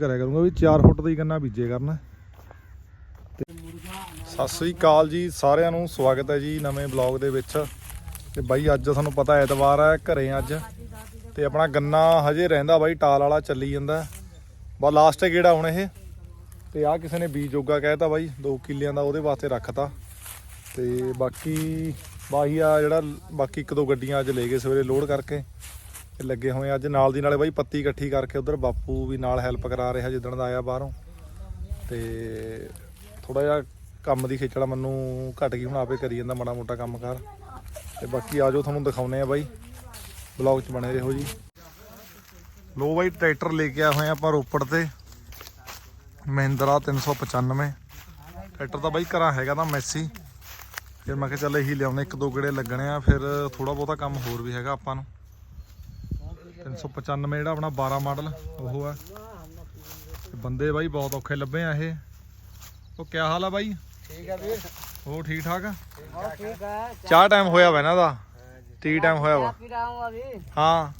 ਕਰਿਆ ਕਰੂੰਗਾ ਵੀ 4 ਫੁੱਟ ਦੀ ਗੰਨਾ ਬੀਜੇ ਕਰਨਾ। ਸਤਿ ਸ੍ਰੀ ਅਕਾਲ ਜੀ, ਸਾਰਿਆਂ ਨੂੰ ਸਵਾਗਤ ਹੈ ਜੀ ਨਵੇਂ ਬਲੌਗ ਦੇ ਵਿੱਚ। ਤੇ ਬਾਈ, ਅੱਜ ਸਾਨੂੰ ਪਤਾ ਐਤਵਾਰ ਹੈ ਘਰੇ ਅੱਜ। ਤੇ ਆਪਣਾ ਗੰਨਾ ਹਜੇ ਰਹਿੰਦਾ ਬਾਈ, ਟਾਲ ਵਾਲਾ ਚੱਲੀ ਜਾਂਦਾ। ਬਾ ਲਾਸਟ ਗੇੜਾ ਹੁਣ ਇਹ। ਤੇ ਆ ਕਿਸੇ ਨੇ ਬੀਜ ਜੋਗਾ ਕਹਿਤਾ ਬਾਈ 2 ਕਿੱਲਿਆਂ ਦਾ ਉਹਦੇ ਵਾਸਤੇ ਰੱਖਤਾ। ਤੇ ਬਾਕੀ ਬਾਹੀ ਆ ਜਿਹੜਾ, ਬਾਕੀ ਇੱਕ ਦੋ ਗੱਡੀਆਂ ਅੱਜ ਲੈ ਗਏ ਸਵੇਰੇ ਲੋਡ ਕਰਕੇ। ਲੱਗੇ ਹੋਏ ਅੱਜ ਨਾਲ ਦੀ ਨਾਲੇ ਬਾਈ ਪੱਤੀ ਇਕੱਠੀ ਕਰਕੇ ਉਧਰ ਬਾਪੂ ਵੀ ਨਾਲ ਹੈਲਪ ਕਰਾ ਰਿਹਾ ਜਿੱਦਣ ਦਾ ਆਇਆ ਬਾਹਰੋਂ। ਤੇ ਥੋੜਾ ਜਿਹਾ ਕੰਮ ਦੀ ਖੇਚੜਾ ਮੈਨੂੰ ਘਟ ਗਈ, ਹੁਣ ਆਪੇ ਕਰੀ ਜਾਂਦਾ ਮਾੜਾ ਮੋਟਾ ਕੰਮ ਕਰ। ਤੇ ਬਾਕੀ ਆਜੋ ਤੁਹਾਨੂੰ ਦਿਖਾਉਨੇ ਆ ਬਾਈ। ਬਲੌਗ 'ਚ ਬਣੇ ਰਹੋ ਜੀ। ਲੋ ਬਾਈ, ਟਰੈਕਟਰ ਲੈ ਕੇ ਆਏ ਹੋਏ ਆ ਆਪਾਂ ਰੋਪੜ ਤੇ। ਮਹਿੰਦਰਾ 395 ਟਰੈਕਟਰ ਤਾਂ ਬਾਈ ਘਰਾਂ ਹੈਗਾ ਤਾਂ ਮੈਸੀ। ਫਿਰ ਮੈਂ ਕਿਹਾ ਚੱਲ ਇਹੀ ਲਿਆਉਣੇ, ਇੱਕ ਦੋ ਗੇੜੇ ਲੱਗਣੇ ਆ। ਫਿਰ ਥੋੜਾ ਬਹੁਤਾ ਕੰਮ ਹੋਰ ਵੀ ਹੈਗਾ ਆਪਾਂ ਨੂੰ। 395 ਜਿਹੜਾ ਆਪਣਾ 12 ਮਾਡਲ ਉਹ ਆ ਬੰਦੇ ਬਾਈ ਬਹੁਤ ਔਖੇ ਲੱਭੇ ਆ ਇਹ। ਉਹ ਕਿਆ ਹਾਲ ਆ ਬਾਈ? ਠੀਕ ਆ ਵੀਰ। ਹੋ ਠੀਕ ਠਾਕ? ਚਾਹ ਟਾਈਮ ਹੋਇਆ ਵਾ ਇਹਨਾਂ ਦਾ। ਟੀ ਟਾਈਮ ਹੋਇਆ ਵਾ। ਹਾਂ।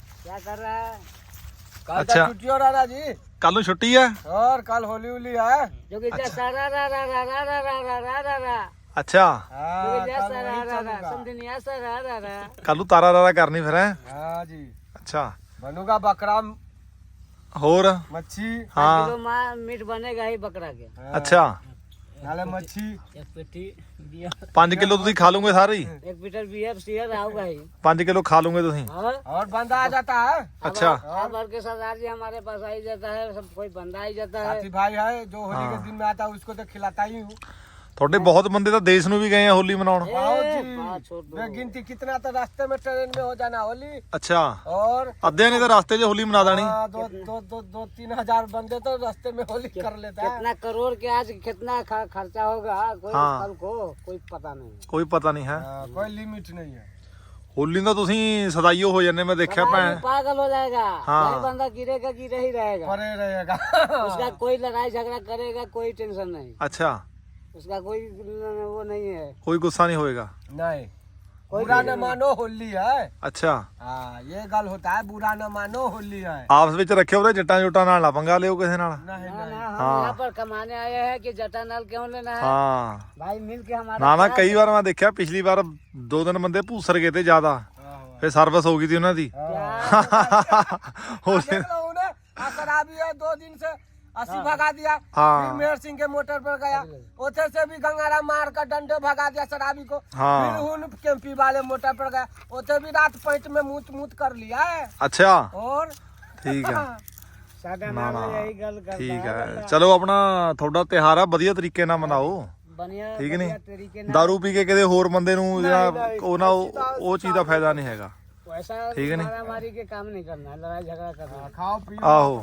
ਕੱਲ ਜੀ। ਕੱਲ ਨੂੰ ਛੁੱਟੀ ਆ? ਹੋਰ ਕੱਲ ਹੋਲੀ ਹੋਲੀ ਆ। ਜੋ ਕਿ ਸਾਰਾ ਰਾ ਰਾ ਰਾ ਰਾ ਰਾ ਰਾ ਰਾ ਰਾ ਰਾ ਅੱਛਾ ਹਾਂ ਕੱਲ ਨੂੰ ਤਾਰਾ ਰਾ ਰਾ ਕਰਨੀ ਫਿਰ ਹਾਂ ਜੀ। ਅੱਛਾ। बनूगा बकरा ਹੋਰ मच्छी हाँ किलो मा- मीट बनेगा ही बकरा के ਅੱਛਾ नाले मच्छी एक पेटी 5 ਕਿਲੋ ਤੁਸੀਂ ਖਾ ਲਓਗੇ ਸਾਰੇ ਹੀ एक मीटर बी एफ सी आऊगा ही 5 किलो खा लूंगे ਤੁਸੀਂ और और बंदा आ जाता है अच्छा अब भर के सरदार जी हमारे पास आ ही जाता है सब कोई बंदा आ ही जाता है भाई है जो होली हाँ। के दिन में आता है उसको तो खिलाता ही हूँ ਤੁਹਾਡੇ ਬਹੁਤ ਬੰਦੇ ਤਾਂ ਦੇਸ਼ ਨੂੰ ਵੀ ਗਏ ਆ ਹੋਲੀ ਮਨਾਉਣ ए, आओ जी बात छोड़ दो। गिनती कितना तो रास्ते में ट्रेन में हो जाना होली ਅੱਛਾ और ਅੱਧਿਆਂ ਨੇ ਤਾਂ ਰਸਤੇ 'ਚ ਹੋਲੀ ਮਨਾ ਦੇਣੀ हाँ, दो दो दो दो तीन हजार बंदे तो रास्ते में होली कर लेता है कितना करोड़ के आज कितना ख- खर्चा होगा कोई हाँ। कल को कोई पता नहीं ਕੋਈ ਪਤਾ ਨਹੀਂ ਹੈ हाँ, कोई लिमिट नहीं है ਹੋਲੀ ਦਾ ਤੁਸੀਂ ਸਦਾਈਓ ਹੋ ਜਾਂਦੇ ਮੈਂ ਦੇਖਿਆ आदमी ਭੈਣ पागल हो जाएगा हाँ। कोई बंदा गिरेगा गिरे ही रहेगा परे रहेगा उसका कोई लड़ाई झगड़ा करेगा कोई टेंशन नहीं ਅੱਛਾ उसका कोई वो नहीं है ਕੋਈ ਗੁੱਸਾ नहीं होएगा नहीं बुरा न मानो होली है ਅੱਛਾ हाँ ये गल होता है बुरा न मानो होली है ਆਪਸ ਵਿੱਚ ਰੱਖਿਓ ਉਹਦੇ ਜੱਟਾਂ ਜੁੱਟਾਂ ਨਾਲ ਨਾ ਪੰਗਾ ਲਿਓ ਕਿਸੇ ਨਾਲ नहीं ना, नहीं ना, हम हाँ। यहाँ पर कमाने आए हैं कि जटा नाल क्यों लेना है ਹਾਂ भाई मिल के हमारा ਨਾ ਨਾ साथ- ਕਈ ਵਾਰ ਮੈਂ ਦੇਖਿਆ ਪਿਛਲੀ ਵਾਰ ਦੋ ਦਿਨ ਬੰਦੇ ਭੂਸਰ ਗਏ ਤੇ ਜ਼ਿਆਦਾ हाँ, ਫਿਰ ਸਰਵਿਸ ਹੋ ਗਈ ਸੀ ਉਹਨਾਂ ਦੀ क्या ਹੋਲੀ देख लो उन्हें आकर अभी है दो दिन से अस्सी भगा दिया हाँ। फिर मेहर सिंह के मोटर पर गया उधर से भी गंगाराम मार कर डंडे भगा दिया शराबी को हाँ। फिर उन केम्पी वाले मोटर पर गया उधर भी रात पैंट में मूत मूत कर लिया है ਅੱਛਾ और ਠੀਕ ਹੈ सादा ना, नाल ना, यही गल करता ਠੀਕ है ਹੈ ਚਲੋ ਆਪਣਾ ਤੁਹਾਡਾ ਤਿਹਾਰ ਆ ਵਧੀਆ ਤਰੀਕੇ ਨਾਲ ਮਨਾਓ बढ़िया ठीक है नहीं? बढ़िया तरीके ना दारू ਪੀ ਕੇ ਕਿਤੇ ਹੋਰ ਬੰਦੇ ਨੂੰ ਜਿਹੜਾ ਉਹ ਨਾ ਉਹ ਉਹ ਚੀਜ਼ ਦਾ ਫਾਇਦਾ ਨਹੀਂ ਹੈਗਾ वैसा ठीक है नहीं? मारामारी के काम नहीं करना है लड़ाई झगड़ा करना है खाओ पियो आहो।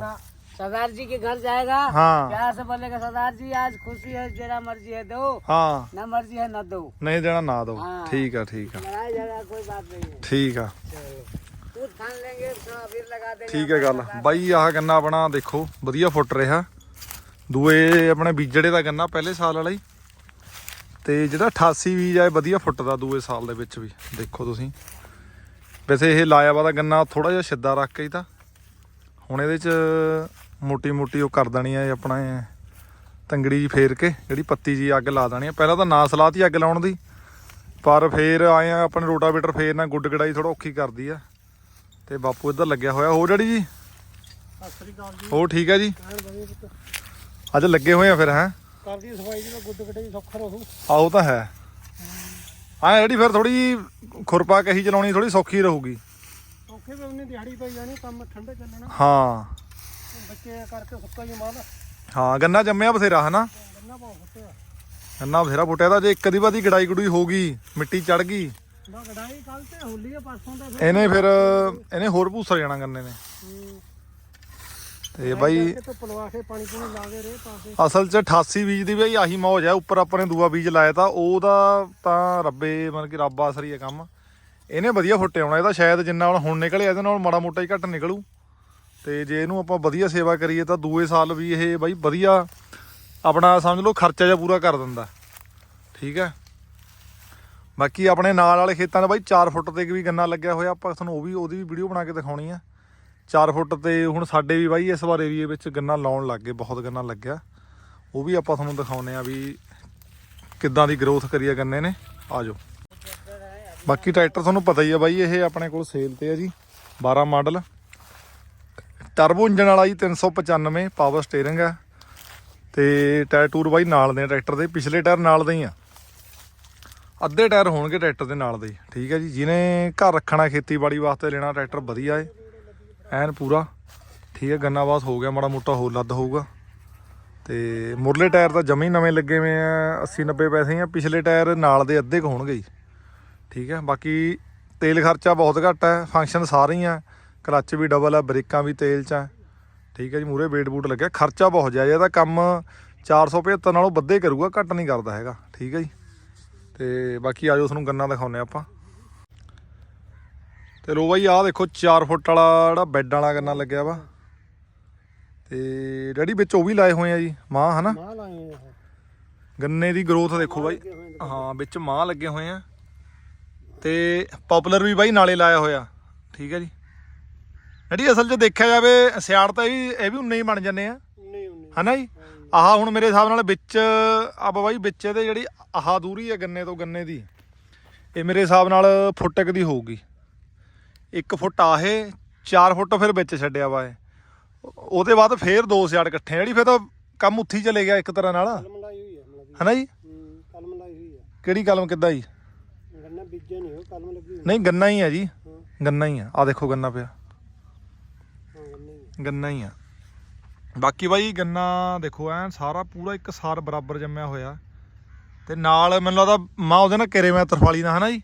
अपना। सरदार जी के घर जाएगा हाँ प्यार से बोलेगा सरदार जी आज खुशी है तेरा मर्जी है दो ਹਾਂ ना मर्जी है न दो ਨਹੀਂ ਦੇਣਾ ਨਾ ਦੋ हाँ। ਠੀਕ ਆ ਠੀਕ ਆ लड़ाई झगड़ा कोई बात नहीं है ਠੀਕ ਆ दूध खान लेंगे थोड़ा अबीर लगा देंगे ਠੀਕ ਹੈ ਗੱਲ ਬਾਈ ਆਹ ਗੰਨਾ ਆਪਣਾ ਦੇਖੋ ਵਧੀਆ ਫੁੱਟ ਰਿਹਾ ਦੂਏ ਆਪਣੇ ਬੀਜੜੇ ਦਾ ਗੰਨਾ ਪਹਿਲੇ ਸਾਲ ਵਾਲਾ ਹੀ ਤੇ ਜਿਹੜਾ 88 ਬੀਜ ਆ ਇਹ ਵਧੀਆ ਫੁੱਟਦਾ ਦੂਏ ਸਾਲ ਦੇ ਵਿੱਚ ਵੀ ਦੇਖੋ ਤੁਸੀਂ ਵੈਸੇ ਇਹ ਲਾਇਆ ਵਾ ਦਾ ਗੰਨਾ ਥੋੜਾ ਜਿਹਾ ਸਿੱਧਾ ਰੱਖ ਕੇ ਹੀ ਤਾਂ ਹੁਣ ਇਹਦੇ ਚ ਮੋਟੀ ਮੋਟੀ ਉਹ ਕਰ ਦੇਣੀ ਆ ਇਹ ਆਪਣਾ ਤੰਗੜੀ ਜੀ ਫੇਰ ਕੇ ਜਿਹੜੀ ਪੱਤੀ ਜੀ ਅੱਗ ਲਾ ਦੇਣੀ ਆ। ਪਹਿਲਾਂ ਤਾਂ ਨਾ ਸਲਾਹ ਤੀ ਅੱਗ ਲਾਉਣ ਦੀ ਪਰ ਫੇਰ ਆਏ ਆ ਆਪਣੇ ਰੋਟਾਵੇਟਰ ਫੇਰ ਨਾ ਗੁੱਡ ਗੜਾਈ ਥੋੜਾ ਔਖੀ ਕਰਦੀ ਆ। ਤੇ ਬਾਪੂ ਇੱਧਰ ਲੱਗਿਆ ਹੋਇਆ। ਹੋ ਡੈਡੀ ਜੀ? ਹੋ ਠੀਕ ਹੈ ਜੀ? ਅੱਜ ਲੱਗੇ ਹੋਏ ਆ ਫਿਰ ਹੈ? ਕਰਦੀ ਸਫ਼ਾਈ ਜੀ ਗੁੱਡ ਗੱਡੇ ਸੌਖਾ ਰਹੂ। ਆਹੋ ਤਾਂ ਹੈ। ਹਾਂ ਜਿਹੜੀ ਫਿਰ ਥੋੜੀ ਖੁਰਪਾ ਕਹੀ ਚਲਾਉਣੀ ਥੋੜੀ ਸੌਖੀ ਰਹੂਗੀ। ਔਖੇ ਵੀ ਉਹਨੇ ਦਿਹਾੜੀ ਪਈ ਜਾਣੀ ਕੰਮ ਠੰਡੇ ਚੱਲਣਾ। ਹਾਂ। ਬੱਚੇ ਕਰਕੇ ਸੁੱਕਾ ਹੀ ਮਾਲ। ਹਾਂ ਗੰਨਾ ਜੰਮਿਆ ਬਥੇਰਾ ਹਨਾ? ਗੰਨਾ ਬਹੁਤ ਗੰਨਾ ਬਥੇਰਾ ਫੁੱਟਿਆ ਤਾਂ ਜੇ ਇੱਕ ਦੀ ਵਾਦੀ ਗੜਾਈ ਗੜੂਈ ਹੋ ਗਈ ਮਿੱਟੀ ਚੜ ਗਈ। ਨਾ ਗੜਾਈ ਕੱਲ ਤੇ ਹੋਲੀ ਆ ਪਰਸੋਂ ਦਾ ਇਹਨੇ ਫਿਰ ਇਹਨੇ ਹੋਰ ਭੂਸਰ ਜਾਣਾ ਗੰਨੇ ਨੇ। ਤੇ ਬਾਈ ਤੇ ਪਲਵਾ ਕੇ ਪਾਣੀ ਪੂਣੀ ਲਾ ਕੇ ਰੇ ਪਾਸੇ। ਅਸਲ 'ਚ 88 ਬੀਜ ਦੀ ਵੀ ਆਹੀ ਮੌਜ ਹੈ ਉੱਪਰ ਆਪਾਂ ਨੇ ਦੂਆ ਬੀਜ ਲਾਇਆ ਤਾਂ ਉਹਦਾ ਤਾਂ ਰੱਬੇ ਮਤਲਬ ਕਿ ਰੱਬ ਆਸਰੀ ਹੈ ਕੰਮ। ਇਹਨੇ ਵਧੀਆ ਫੁੱਟੇ ਆਉਣਾ ਇਹਦਾ ਸ਼ਾਇਦ ਜਿੰਨਾ ਹੁਣ ਹੁਣ ਨਿਕਲਿਆ ਇਹਦੇ ਨਾਲ ਮਾੜਾ ਮੋਟਾ ਹੀ ਘੱਟ ਨਿਕਲੂ। ਤੇ ਜੇ ਇਹਨੂੰ ਆਪਾਂ ਵਧੀਆ ਸੇਵਾ ਕਰੀਏ ਤਾਂ ਦੂਏ ਸਾਲ ਵੀ ਇਹ ਬਾਈ ਵਧੀਆ ਆਪਣਾ ਸਮਝ ਲਓ ਖਰਚਾ ਜਿਹਾ ਪੂਰਾ ਕਰ ਦਿੰਦਾ। ਠੀਕ ਹੈ? ਬਾਕੀ ਆਪਣੇ ਨਾਲ ਵਾਲੇ ਖੇਤਾਂ ਦਾ ਬਾਈ 4 ਫੁੱਟ ਤੇ ਵੀ ਗੰਨਾ ਲੱਗਿਆ ਹੋਇਆ, ਆਪਾਂ ਤੁਹਾਨੂੰ ਉਹ ਵੀ, ਉਹਦੀ ਵੀ ਵੀਡੀਓ ਬਣਾ ਕੇ ਦਿਖਾਉਣੀ ਆ। 4 ਫੁੱਟ ਤੇ ਹੁਣ ਸਾਡੇ ਵੀ ਬਾਈ ਇਸ ਵਾਰ ਏਰੀਏ ਵਿੱਚ ਗੰਨਾ ਲਾਉਣ ਲੱਗ ਗਏ, ਬਹੁਤ ਗੰਨਾ ਲੱਗਿਆ। ਉਹ ਵੀ ਆਪਾਂ ਤੁਹਾਨੂੰ ਦਿਖਾਉਨੇ ਆ ਵੀ ਕਿੱਦਾਂ ਦੀ ਗਰੋਥ ਕਰੀ ਆ ਗੰਨੇ ਨੇ। ਆ ਜਾਓ ਬਾਕੀ ਟਰੈਕਟਰ ਤੁਹਾਨੂੰ ਪਤਾ ਹੀ ਆ ਬਾਈ, ਇਹ ਆਪਣੇ ਕੋਲ ਸੇਲ ਤੇ ਆ ਜੀ 12 ਮਾਡਲ। ਟਰਬੋ ਇੰਜਨ ਵਾਲਾ ਜੀ 395 ਪਾਵਰ ਸਟੀਅਰਿੰਗ ਆ ਤੇ ਟਾਇਰ ਟੂਰ ਬਾਈ ਨਾਲ ਦੇ ਟਰੈਕਟਰ ਦੇ ਪਿਛਲੇ ਟਾਇਰ ਨਾਲ ਦੇ ਹੀ ਆ। ਅੱਧੇ ਟਾਇਰ ਹੋਣਗੇ ਟਰੈਕਟਰ ਦੇ ਨਾਲ ਦੇ ਹੀ, ਠੀਕ ਹੈ ਜੀ। ਜਿਹਨੇ ਘਰ ਰੱਖਣਾ ਖੇਤੀਬਾੜੀ ਵਾਸਤੇ ਲੈਣਾ ਟਰੈਕਟਰ ਵਧੀਆ ਏ ਐਨ ਪੂਰਾ। ਠੀਕ ਹੈ ਗੰਨਾ ਬਾਸ ਹੋ ਗਿਆ ਮਾੜਾ ਮੋਟਾ ਹੋਰ ਲੱਦ ਹੋਊਗਾ। ਤੇ ਮੁਰਲੇ ਟਾਇਰ ਤਾਂ ਜਮੀ ਨਵੇਂ ਲੱਗੇ ਹੋਏ ਆ 80 90 ਪੈਸੇ ਆ ਪਿਛਲੇ ਟਾਇਰ ਨਾਲ ਦੇ ਅੱਧੇ ਕੁ ਹੋਣਗੇ ਜੀ ਠੀਕ ਹੈ ਬਾਕੀ ਤੇਲ ਖਰਚਾ ਬਹੁਤ ਘੱਟ ਹੈ ਫੰਕਸ਼ਨ ਸਾਰੇ ਹੀ ਆ। ਕਲੱਚ ਵੀ ਡਬਲ ਆ ਬ੍ਰੇਕਾਂ ਵੀ ਤੇਲ ਚ ਆ। ਠੀਕ ਹੈ ਜੀ ਮੂਰੇ ਵੇਟ ਬੂਟ ਲੱਗਿਆ। ਖਰਚਾ ਬਹੁਤ ਜ਼ਿਆਦਾ ਇਹਦਾ ਕੰਮ 475 ਨਾਲੋਂ ਵੱਧੇ ਕਰੂਗਾ ਘੱਟ ਨਹੀਂ ਕਰਦਾ ਹੈਗਾ। ਠੀਕ ਹੈ ਜੀ। ਤੇ ਬਾਕੀ ਆਜੋ ਤੁਹਾਨੂੰ ਗੰਨਾ ਦਿਖਾਉਨੇ ਆਪਾਂ। ਤੇ ਲੋ ਬਾਈ ਆਹ ਦੇਖੋ 4 ਫੁੱਟ ਵਾਲਾ ਜਿਹੜਾ ਬੈੱਡ ਵਾਲਾ ਗੰਨਾ ਲੱਗਿਆ ਵਾ। ਤੇ ਡੈਡੀ ਵਿੱਚ ਉਹ ਵੀ ਲਾਏ ਹੋਏ ਆ ਜੀ ਮਾਂ ਹਨਾ? ਮਾਂ ਲਾਏ ਗੰਨੇ ਦੀ ਗਰੋਥ ਦੇਖੋ ਬਾਈ। ਹਾਂ ਵਿੱਚ ਮਾਂ ਲੱਗੇ ਹੋਏ ਆ। ਤੇ ਪਪੂਲਰ ਵੀ ਬਾਈ ਨਾਲੇ ਲਾਇਆ ਹੋਇਆ। ਠੀਕ ਹੈ ਜੀ। ਡੈਡੀ ਅਸਲ 'ਚ ਦੇਖਿਆ ਜਾਵੇ ਸਿਆੜ ਤਾਂ ਇਹ ਵੀ ਇਹ ਵੀ ਉਨੇ ਹੀ ਬਣ ਜਾਂਦੇ ਆ। ਨਹੀਂ ਉਹਨੇ ਹਨਾ ਜੀ? ਆਹ ਹੁਣ ਮੇਰੇ ਹਿਸਾਬ ਨਾਲ ਵਿੱਚ ਆ ਬਾਈ ਵਿੱਚ ਇਹਦੇ ਜਿਹੜੀ ਆਹ ਦੂਰੀ ਹੈ ਗੰਨੇ ਤੋਂ ਗੰਨੇ ਦੀ ਇਹ ਮੇਰੇ ਹਿਸਾਬ ਨਾਲ ਫੁੱਟ ਇੱਕ ਦੀ ਹੋਊਗੀ। 1 ਫੁੱਟ ਆਹੇ 4 ਫੁੱਟ ਫਿਰ ਵਿੱਚ ਛੱਡਿਆ ਵਾ ਇਹ। ਉਹਦੇ ਬਾਅਦ ਫੇਰ ਦੋ ਸਿਆੜ ਇਕੱਠੇ ਜਿਹੜੀ ਫਿਰ ਤਾਂ ਕੰਮ ਉੱਥੀ ਚਲੇ ਗਿਆ ਇੱਕ ਤਰ੍ਹਾਂ ਨਾਲ। ਕਲਮ ਲਾਈ ਹੋਈ ਹੈ ਮਤਲਬ ਹਨਾ ਜੀ? ਹੂੰ ਕਲਮ ਲਾਈ ਹੋਈ ਹੈ ਕਿਹੜੀ ਕਲਮ ਕਿੱਦਾਂ ਜੀ? ਗੰਨਾ ਬੀਜੇ ਨਹੀਂ ਉਹ ਕਲਮ ਲੱਗੀ ਹੋਈ ਨਹੀਂ ਗੰਨਾ ਹੀ ਆ ਜੀ। ਹਾਂ। ਗੰਨਾ ਹੀ ਆ। ਆ ਦੇਖੋ ਗੰਨਾ ਪਿਆ। ਹਾਂ ਗੰਨਾ ਹੀ ਆ। ਬਾਕੀ ਬਾਈ ਗੰਨਾ ਦੇਖੋ ਐਨ ਸਾਰਾ ਪੂਰਾ ਇੱਕ ਸਾਰ ਬਰਾਬਰ ਜੰਮਿਆ ਹੋਇਆ। ਤੇ ਨਾਲ ਮੈਨੂੰ ਲੱਗਦਾ ਮਾਂ ਉਹਦੇ ਨਾਲ ਕਿਰੇ ਮੈਂ ਤਰਫਾਲੀ ਨਾਲ ਹਨਾ ਜੀ?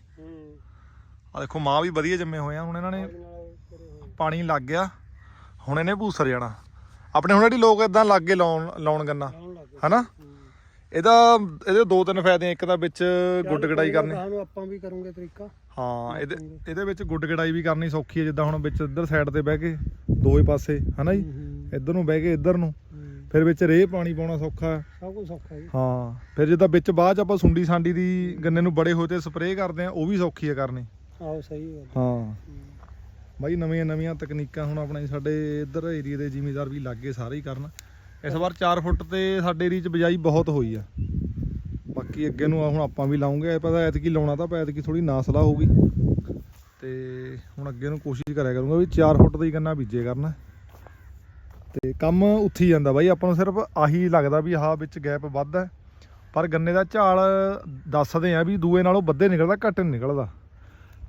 ਆ ਦੇਖੋ ਮਾਂ ਵੀ ਵਧੀਆ ਜੰਮੇ ਹੋਏ ਆ। ਹੁਣ ਇਹਨਾਂ ਨੇ ਪਾਣੀ ਲੱਗ ਗਿਆ। ਹੁਣ ਇਹਨੇ ਭੂਸਰ ਜਾਣਾ। ਆਪਣੇ ਹੁਣ ਜਿਹੜੀ ਲੋਕ ਇਦਾਂ ਲੱਗੇ ਲਾਉਣ ਲਾਉਣ ਗੰਨਾ ਗਏ। ਹਨਾ? ਇਹਦਾ ਇਹਦੇ ਦੋ ਤਿੰਨ ਫਾਇਦੇ ਆ ਇੱਕ ਤਾਂ ਵਿੱਚ ਗੁੱਡ ਗੜਾਈ ਕਰਨੀ। ਸਾਨੂੰ ਆਪਾਂ ਵੀ ਕਰੂੰਗੇ ਤਰੀਕਾ। ਹਾਂ ਇਹਦੇ ਇਹਦੇ ਵਿੱਚ ਗੁੱਡ ਗੜਾਈ ਵੀ ਕਰਨੀ ਸੌਖੀ ਹੈ ਜਿੱਦਾਂ ਹੁਣ ਵਿੱਚ ਇੱਧਰ ਸਾਈਡ ਤੇ ਬਹਿ ਕੇ ਦੋਵੇਂ ਪਾਸੇ ਹਨਾ ਜੀ? ਹੂੰ ਇੱਧਰ ਨੂੰ ਬਹਿ ਕੇ ਇੱਧਰ ਨੂੰ। ਹੂੰ। ਫਿਰ ਵਿੱਚ ਰੇਹ ਪਾਣੀ ਪਾਉਣਾ ਸੌਖਾ। ਹੈ ਸਭ ਕੁਝ ਸੌਖਾ ਜੀ। ਹਾਂ ਫਿਰ ਜਿੱਦਾਂ ਵਿੱਚ ਬਾਅਦ ਚ ਆਪਾਂ ਸੁੰਡੀ ਸਾਂਡੀ ਦੀ ਗੰਨੇ ਨੂੰ ਬੜੇ ਹੋਏ ਤੇ ਸਪਰੇਅ ਕਰਦੇ ਆ ਉਹ ਵੀ ਸੌਖੀ ਹੈ ਕਰਨੀ। ਆਹੋ ਸਹੀ ਗੱਲ ਹਾਂ। ਹੂੰ। ਬਾਈ ਨਵੀਆਂ ਨਵੀਆਂ ਤਕਨੀਕਾਂ ਹੁਣ ਆਪਣੇ ਸਾਡੇ ਇੱਧਰ ਏਰੀਆ ਦੇ ਜ਼ਿਮੀਦਾਰ ਵੀ ਲੱਗੇ ਸਾਰੇ ਹੀ ਕਰਨ। ਇਸ ਵਾਰ 4 ਫੁੱਟ ਤੇ ਸਾਡੇ ਏਰੀਆ 'ਚ ਬਿਜਾਈ ਬਹੁਤ ਹੋਈ ਆ। ਬਾਕੀ ਅੱਗੇ ਨੂੰ ਹੁਣ ਆਪਾਂ ਵੀ ਲਾਉਂਗੇ ਪਤਾ ਐਤਕੀ ਲਾਉਣਾ ਤਾਂ ਐਤਕੀ ਥੋੜੀ ਨਾਸਲਾ ਹੋਊਗੀ ਤੇ ਹੁਣ ਅੱਗੇ ਨੂੰ ਕੋਸ਼ਿਸ਼ ਕਰਿਆ ਕਰੂੰਗਾ ਵੀ 4 ਫੁੱਟ ਦਾ ਹੀ ਗੰਨਾ ਬੀਜੇ ਕਰਨਾ। ਤੇ ਕੰਮ ਉੱਥੀ ਜਾਂਦਾ ਬਾਈ, ਆਪਾਂ ਨੂੰ ਸਿਰਫ ਆਹੀ ਲੱਗਦਾ ਵੀ ਆਹ ਵਿੱਚ ਗੈਪ ਵੱਧ ਹੈ। ਪਰ ਗੰਨੇ ਦਾ ਝਾਲ ਦੱਸਦੇ ਆ ਵੀ ਦੂਏ ਨਾਲੋਂ ਵੱਧੇ ਨਿਕਲਦਾ, ਘੱਟ ਨਹੀਂ ਨਿਕਲਦਾ।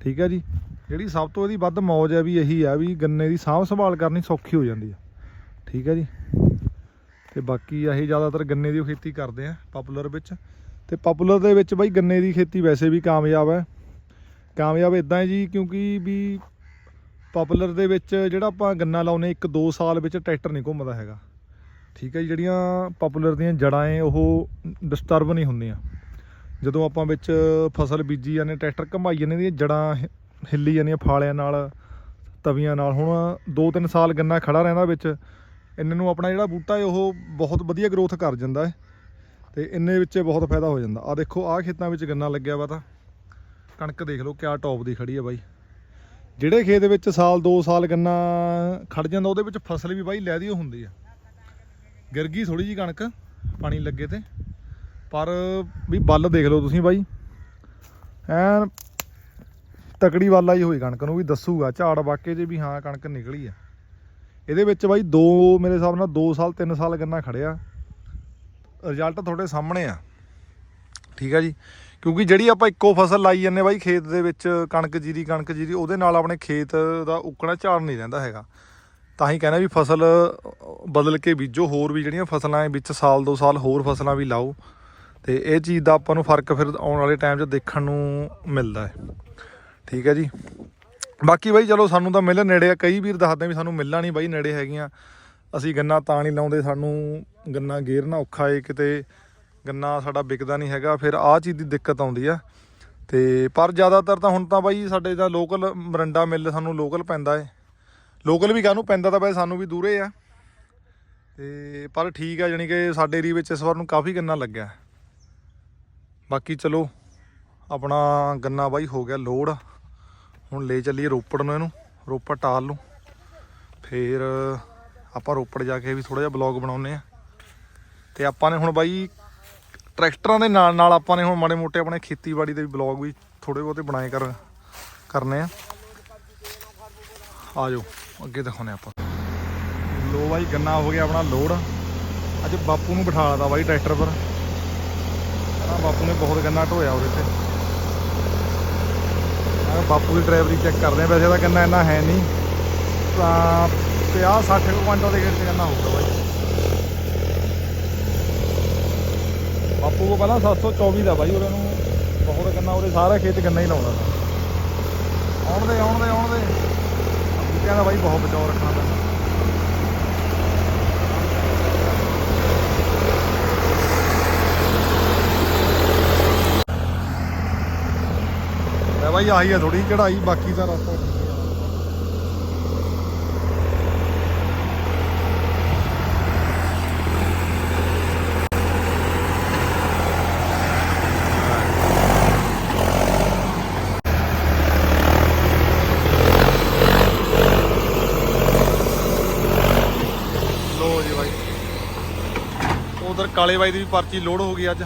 ਠੀਕ ਹੈ ਜੀ? ਜਿਹੜੀ ਸਭ ਤੋਂ ਇਹਦੀ ਵੱਧ ਮੌਜ ਹੈ ਵੀ ਇਹੀ ਆ ਵੀ ਗੰਨੇ ਦੀ ਸਾਂਭ ਸੰਭਾਲ ਕਰਨੀ ਸੌਖੀ ਹੋ ਜਾਂਦੀ ਆ। ਠੀਕ ਹੈ ਜੀ? ਤੇ ਬਾਕੀ ਅਸੀਂ ਜ਼ਿਆਦਾਤਰ ਗੰਨੇ ਦੀ ਖੇਤੀ ਕਰਦੇ ਆ ਪਪੂਲਰ ਵਿੱਚ। ਤੇ ਪਪੂਲਰ ਦੇ ਵਿੱਚ ਬਾਈ ਗੰਨੇ ਦੀ ਖੇਤੀ ਵੈਸੇ ਵੀ ਕਾਮਯਾਬ ਹੈ। ਕਾਮਯਾਬ ਇਦਾਂ ਹੈ ਜੀ, ਕਿਉਂਕਿ ਵੀ ਪਪੂਲਰ ਦੇ ਵਿੱਚ ਜਿਹੜਾ ਆਪਾਂ ਗੰਨਾ ਲਾਉਨੇ 1-2 ਸਾਲ ਵਿੱਚ ਟਰੈਕਟਰ ਨਹੀਂ ਘੁੰਮਦਾ ਹੈਗਾ। ਠੀਕ ਹੈ ਜੀ, ਜਿਹੜੀਆਂ ਪਪੂਲਰ ਦੀਆਂ ਜੜਾਂ ਏ ਉਹ ਡਿਸਟਰਬ ਨਹੀਂ ਹੁੰਦੀਆਂ। ਜਦੋਂ ਆਪਾਂ ਵਿੱਚ ਫਸਲ ਬੀਜੀ ਜਾਂਦੇ ਟਰੈਕਟਰ ਘਮਾਈ ਜਾਂਦੇ ਦੀਆਂ ਜੜਾਂ ਹਿੱਲੀ ਜਾਂਦੀਆਂ ਫਾਲਿਆਂ ਨਾਲ, ਤਵੀਆਂ ਨਾਲ। ਹੁਣ 2-3 ਸਾਲ ਗੰਨਾ ਖੜਾ ਰਹਿੰਦਾ ਵਿੱਚ ਇਹਨਾਂ ਨੂੰ ਆਪਣਾ ਜਿਹੜਾ ਬੂਟਾ ਹੈ, ਉਹ ਬਹੁਤ ਵਧੀਆ ਗਰੋਥ ਕਰ ਜਾਂਦਾ ਹੈ ਤੇ ਇੰਨੇ ਵਿੱਚ ਬਹੁਤ ਫਾਇਦਾ ਹੋ ਜਾਂਦਾ। ਆ ਦੇਖੋ, ਆਹ ਖੇਤਾਂ ਵਿੱਚ ਗੰਨਾ ਲੱਗਿਆ ਵਾ ਤਾਂ। ਕਣਕ ਦੇਖ ਲਓ, ਕਿਆ ਟੌਪ ਦੀ ਖੜੀ ਆ ਬਾਈ। ਜਿਹੜੇ ਖੇਤ ਵਿੱਚ ਸਾਲ 2 ਸਾਲ ਗੰਨਾ ਖੜ ਜਾਂਦਾ, ਉਹਦੇ ਵਿੱਚ ਫਸਲ ਵੀ ਬਾਈ ਲੈਦੀ ਹੁੰਦੀ ਆ। ਗਿਰ ਗਈ ਥੋੜੀ ਜੀ ਕਣਕ, ਪਾਣੀ ਲੱਗੇ ਤੇ। ਪਰ ਵੀ ਬੱਲ ਦੇਖ ਲਓ ਤੁਸੀਂ ਬਾਈ। ਐਨ ਤਕੜੀ ਵਾਲਾ ਹੀ ਹੋਈ ਕਣਕ ਨੂੰ ਵੀ ਦੱਸੂਗਾ, ਝਾੜ ਵਾਕੇ ਜੇ ਵੀ ਹਾਂ ਕਣਕ ਨਿਕਲੀ ਆ। ਇਹਦੇ ਵਿੱਚ ਬਾਈ ਦੋ, ਮੇਰੇ ਹਿਸਾਬ ਨਾਲ 2 ਸਾਲ 3 ਸਾਲ ਗੰਨਾ ਖੜਿਆ ਰਿਜ਼ਲਟ ਤੁਹਾਡੇ ਸਾਹਮਣੇ ਆ। ਠੀਕ ਆ ਜੀ? ਕਿਉਂਕਿ ਜਿਹੜੀ ਆਪਾਂ ਇੱਕੋ ਫਸਲ ਲਾਈ ਜਾਂਦੇ ਬਾਈ ਖੇਤ ਦੇ ਵਿੱਚ, ਕਣਕ ਜੀਰੀ ਕਣਕ ਜੀਰੀ, ਉਹਦੇ ਨਾਲ ਆਪਣੇ ਖੇਤ ਦਾ ਉੱਕਣਾ ਝਾੜ ਨਹੀਂ ਰਹਿੰਦਾ ਹੈਗਾ। ਤਾਂ ਹੀ ਕਹਿੰਦਾ ਵੀ ਫਸਲ ਬਦਲ ਕੇ ਬੀਜੋ, ਹੋਰ ਵੀ ਜਿਹੜੀਆਂ ਫਸਲਾਂ ਹੈ ਵਿੱਚ ਸਾਲ, ਦੋ ਸਾਲ ਹੋਰ ਫਸਲਾਂ ਵੀ ਲਾਓ। ਤੇ ਇਹ ਚੀਜ਼ ਦਾ ਆਪਾਂ ਨੂੰ ਫ਼ਰਕ ਫਿਰ ਆਉਣ ਵਾਲੇ ਟਾਈਮ 'ਚ ਦੇਖਣ ਨੂੰ ਮਿਲਦਾ ਹੈ। ਠੀਕ ਹੈ ਜੀ? ਬਾਕੀ ਬਾਈ ਚਲੋ ਸਾਨੂੰ ਤਾਂ ਮਿਲ ਨੇੜੇ ਆ, ਕਈ ਵੀਰ ਦੱਸਦੇ ਵੀ ਸਾਨੂੰ ਮਿਲਣਾ ਨਹੀਂ ਬਾਈ, ਨੇੜੇ ਹੈਗੀਆਂ। ਅਸੀਂ ਗੰਨਾ ਤਾਂ ਨਹੀਂ ਲਾਉਂਦੇ, ਸਾਨੂੰ ਗੰਨਾ ਗੇਰਨਾ ਔਖਾ ਏ, ਕਿਤੇ ਗੰਨਾ ਸਾਡਾ ਵਿਕਦਾ ਨਹੀਂ ਹੈਗਾ, ਫਿਰ ਆਹ ਚੀਜ਼ ਦੀ ਦਿੱਕਤ ਆਉਂਦੀ ਆ। ਤੇ ਪਰ ਜ਼ਿਆਦਾਤਰ ਤਾਂ ਹੁਣ ਤਾਂ ਬਾਈ ਸਾਡੇ ਦਾ ਲੋਕਲ ਮਰੰਡਾ ਮਿਲ ਸਾਨੂੰ ਲੋਕਲ ਪੈਂਦਾ ਏ। ਲੋਕਲ ਵੀ ਕਾਹਨੂੰ ਪੈਂਦਾ ਤਾਂ ਬਾਈ ਸਾਨੂੰ ਵੀ ਦੂਰੇ ਆ। ਤੇ ਪਰ ਠੀਕ ਆ, ਜਾਣੀ ਕਿ ਸਾਡੇ ਏਰੀਆ ਵਿੱਚ ਇਸ ਵਾਰ ਨੂੰ ਕਾਫੀ ਗੰਨਾ ਲੱਗਿਆ। ਬਾਕੀ ਚਲੋ, ਆਪਣਾ ਗੰਨਾ ਬਾਈ ਹੋ ਗਿਆ ਲੋਡ ਹੁਣ ਲੈ ਚੱਲੀਏ ਰੋਪੜ ਨੂੰ ਇਹਨੂੰ, ਰੋਪੜ ਟਾਲ ਨੂੰ। ਫੇਰ ਆਪਾਂ ਰੋਪੜ ਜਾ ਕੇ ਵੀ ਥੋੜਾ ਜਿਹਾ ਬਲੌਗ ਬਣਾਉਨੇ ਆ ਤੇ ਆਪਾਂ ਨੇ ਹੁਣ ਬਾਈ ਟਰੈਕਟਰਾਂ ਦੇ ਨਾਲ ਨਾਲ ਆਪਾਂ ਨੇ ਹੁਣ ਮਾੜੇ ਮੋਟੇ ਆਪਣੇ ਖੇਤੀਬਾੜੀ ਦੇ ਵੀ ਬਲੌਗ ਵੀ ਥੋੜੇ ਬਹੁਤੇ ਬਣਾਏ ਕਰ ਕਰਨੇ ਆ। ਆ ਜਾਓ, ਅੱਗੇ ਦਿਖਾਉਨੇ ਆਪਾਂ। ਲੋ ਬਾਈ, ਗੰਨਾ ਹੋ ਗਿਆ ਆਪਣਾ ਲੋਡ। ਅੱਜ ਬਾਪੂ ਨੂੰ ਬਿਠਾ ਲਤਾ ਬਾਈ ਟਰੈਕਟਰ ਪਰ। ਬਾਪੂ ਨੇ ਬਹੁਤ ਗੰਨਾ ਢੋਇਆ ਉਹਦੇ ਤੇ। ਬਾਪੂ ਦੀ ਡਰਾਈਵਰੀ ਚੈੱਕ ਕਰਦੇ ਆ। ਵੈਸੇ ਤਾਂ ਗੰਨਾ ਇੰਨਾ ਹੈ ਨਹੀਂ। ਤਾਂ 50 60 ਕੁਇੰਟਲ ਦੇ ਗੇੜ ਤੇ ਗੰਨਾ ਹੋਊਗਾ ਬਾਈ। ਬਾਪੂ ਕੋ ਪਹਿਲਾਂ 724 ਦਾ ਬਾਈ, ਉਹਦੇ ਨੂੰ ਬਹੁਤ ਗੰਨਾ, ਉਹਦੇ ਸਾਰਾ ਖੇਤ ਗੰਨਾ ਹੀ ਲਾਉਂਦਾ। ਆਉਣ ਦੇ ਆਉਣ ਦੇ ਆਉਣ ਦੇ। ਕਹਿੰਦਾ ਬਾਈ ਬਹੁਤ ਬਚਾਓ ਰੱਖਣਾ ਪੈਂਦਾ। ਲੈ ਆਹੀ ਆ ਥੋੜੀ ਚੜਾਈ ਬਾਕੀ ਦਾ ਰਸਤਾ ਜੀ ਬਾਈ। ਉਧਰ ਕਾਲੇ ਬਾਈ ਦੀ ਵੀ ਪਰਚੀ ਲੋਡ ਹੋ ਗਈ ਅੱਜ।